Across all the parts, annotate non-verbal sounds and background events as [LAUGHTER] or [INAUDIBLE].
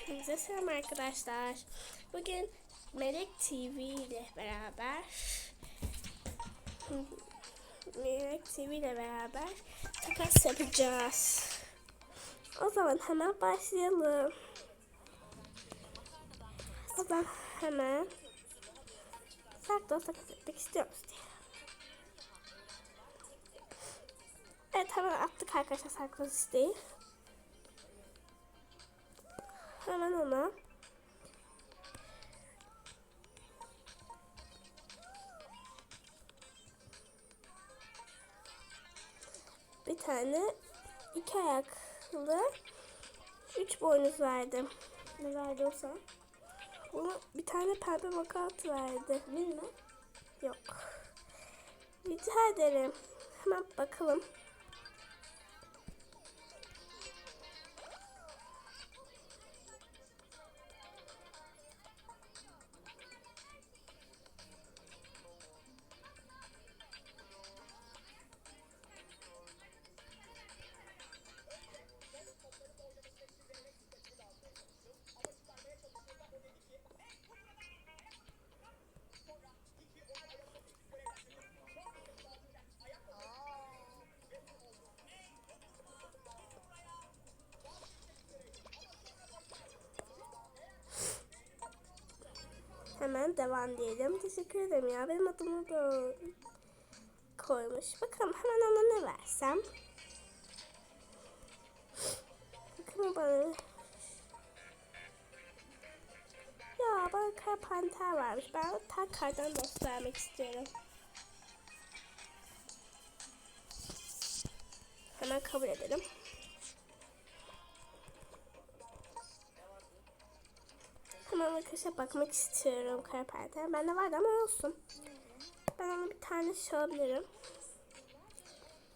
Hepinize selam arkadaşlar. Bugün Melek TV ile beraber Melek TV ile beraber takas yapacağız. O zaman hemen başlayalım. O zaman hemen Sarktos takas etmek istiyoruz diye. Evet hemen attık arkadaşlar Sarktos isteği. Hemen ona bir tane iki ayaklı üç boynuz verdim. Ne verdi o sana? Bunu bir tane pembe makat verdi. Bilmem. Yok. Rica ederim. Hemen bakalım. Hemen devam diyelim. Teşekkür ederim ya. Benim adımı da koymuş. Bakalım hemen ona ne versem. Bakalım bana. Ya bana kar panter vermiş. Ben tak dost vermek istiyorum. Hemen kabul edelim. Arkadaşa bakmak istiyorum kara perde. Bende vardı ama olsun. Ben onu bir tane şey alabilirim.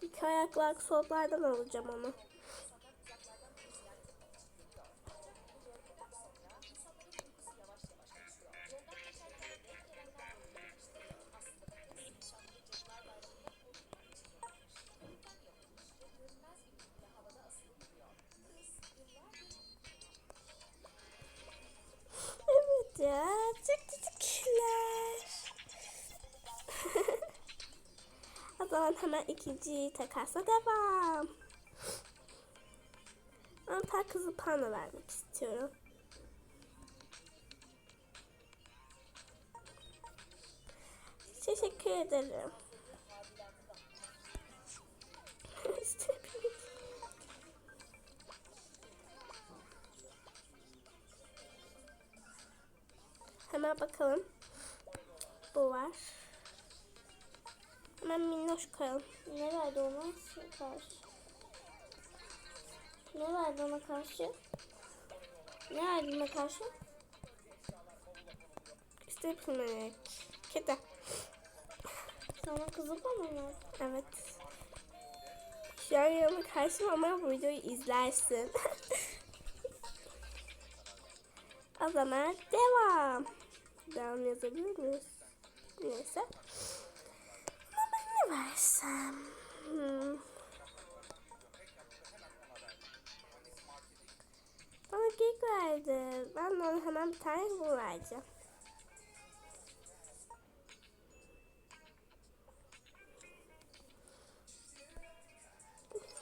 İki ayaklı aksotlardan alacağım onu. Ya. Çok teşekkürler. o zaman hemen ikinci takasla devam. Ben tak kızı panda vermek istiyorum. Teşekkür ederim. Bakalım. Bu var. Hemen minnoş koyalım. Ne verdi ona karşı? Ne verdi ona karşı? Ne verdi ona karşı? İşte bilmemek. Kedi. Sana kızıp mı? Evet. Şu an yanıma karşım ama bu videoyu izlersin. [LAUGHS] o zaman devam. Devam yazabilir miyiz? Neyse. Ama ne versem? Hmm. Bana kek verdi. Ben de ona hemen bir tane bu.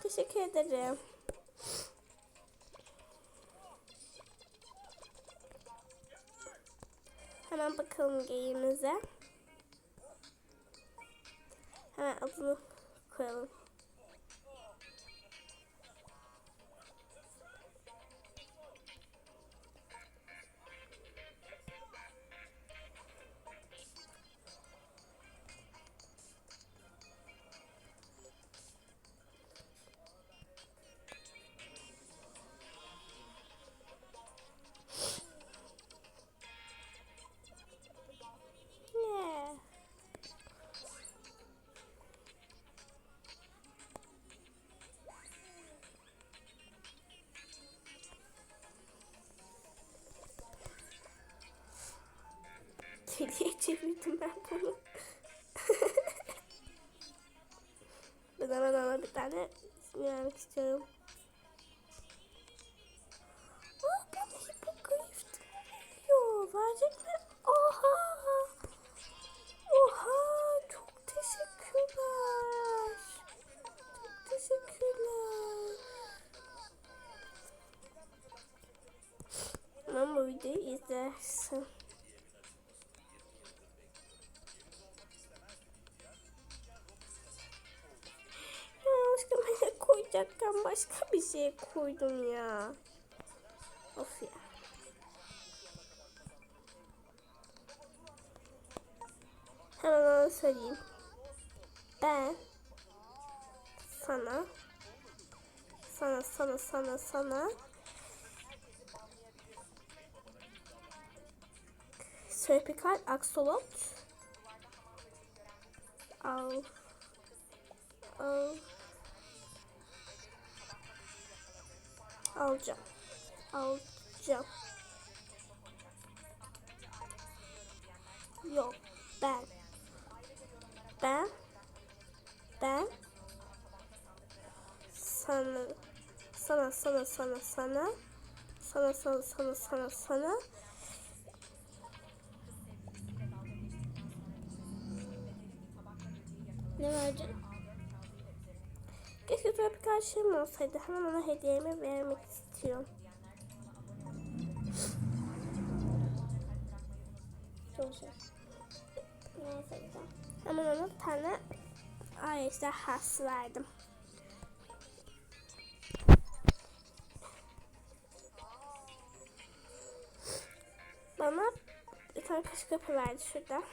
Teşekkür ederim. Hemen bakalım geyimize. Hemen adını koyalım. çevirdim ben bunu. Buna bana ona bir tane isim Oh, istiyorum. Aa bana hipogrif veriyor. Verecek mi? Koyacakken başka bir şey koydum ya. Of ya. Hemen onu söyleyeyim. Ben sana sana sana sana sana Tropikal aksolot al al alacağım. Alacağım. Yok ben. Ben. Ben. Sana. Sana sana sana sana. Sana sana sana sana sana. Ne vereceğim? Keşke tropikal şeyim olsaydı. Hemen ona hediyemi vermek istiyorum. Neyse güzel. Hemen ona bir tane ay ejderhası verdim. Bana bir tane kaşık kapı verdi şurada.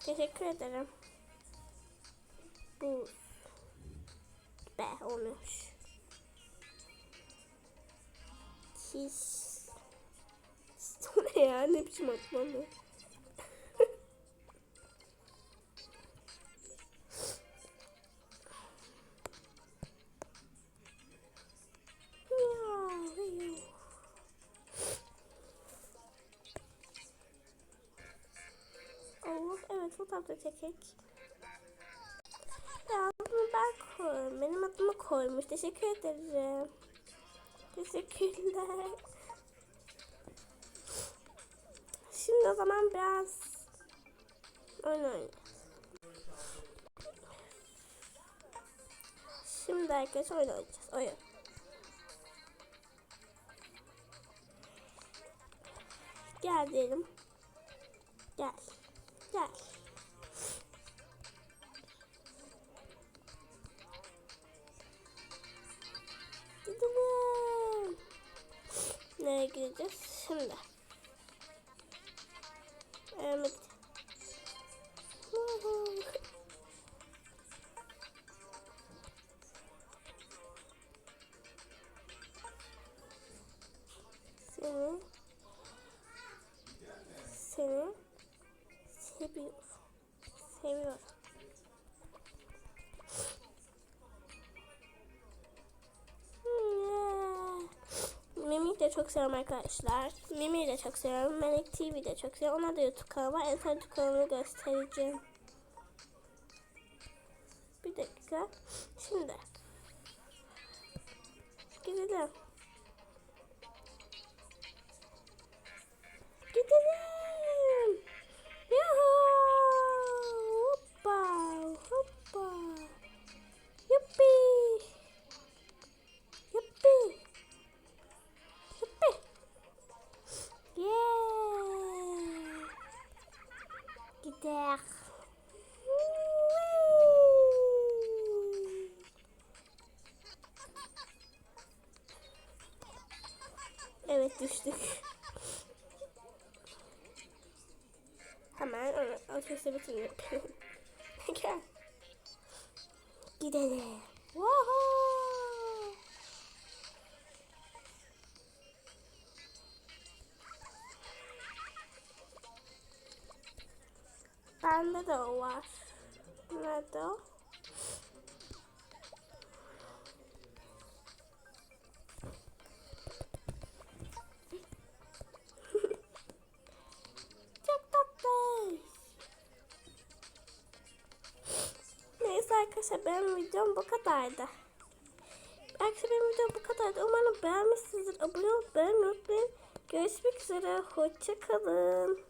Teşekkür ederim. Bu olmuş. Siz... Siz ne ya? Ne biçim atma mı? [LAUGHS] Evet, fotoğrafta çekek. Ben koydum. Benim adımı koymuş. Teşekkür ederim. Teşekkürler. Şimdi o zaman biraz oyun oynayacağız. Şimdi arkadaşlar oyun oynayacağız. Oyun. Gel diyelim. Gel. Gel. Nereye gideceğiz? Şimdi. Evet. Seni seni seviyorum. Seviyorum. Çok seviyorum arkadaşlar. Mimi'yi de çok seviyorum. Melek TV'yi de çok seviyorum. Ona da YouTube kanalı var. En son YouTube kanalını göstereceğim. Bir dakika. Şimdi. Gidelim. Gidelim. Düştük. Hemen otobüse bitireyim. [LAUGHS] Gel. Gidelim. Woohoo! Bende de o var. Nerede o? Arkadaşlar benim videom bu kadardı. Arkadaşlar benim videom bu kadardı. Umarım beğenmişsinizdir. Abone olup beğenmeyi unutmayın. Görüşmek üzere. Hoşçakalın.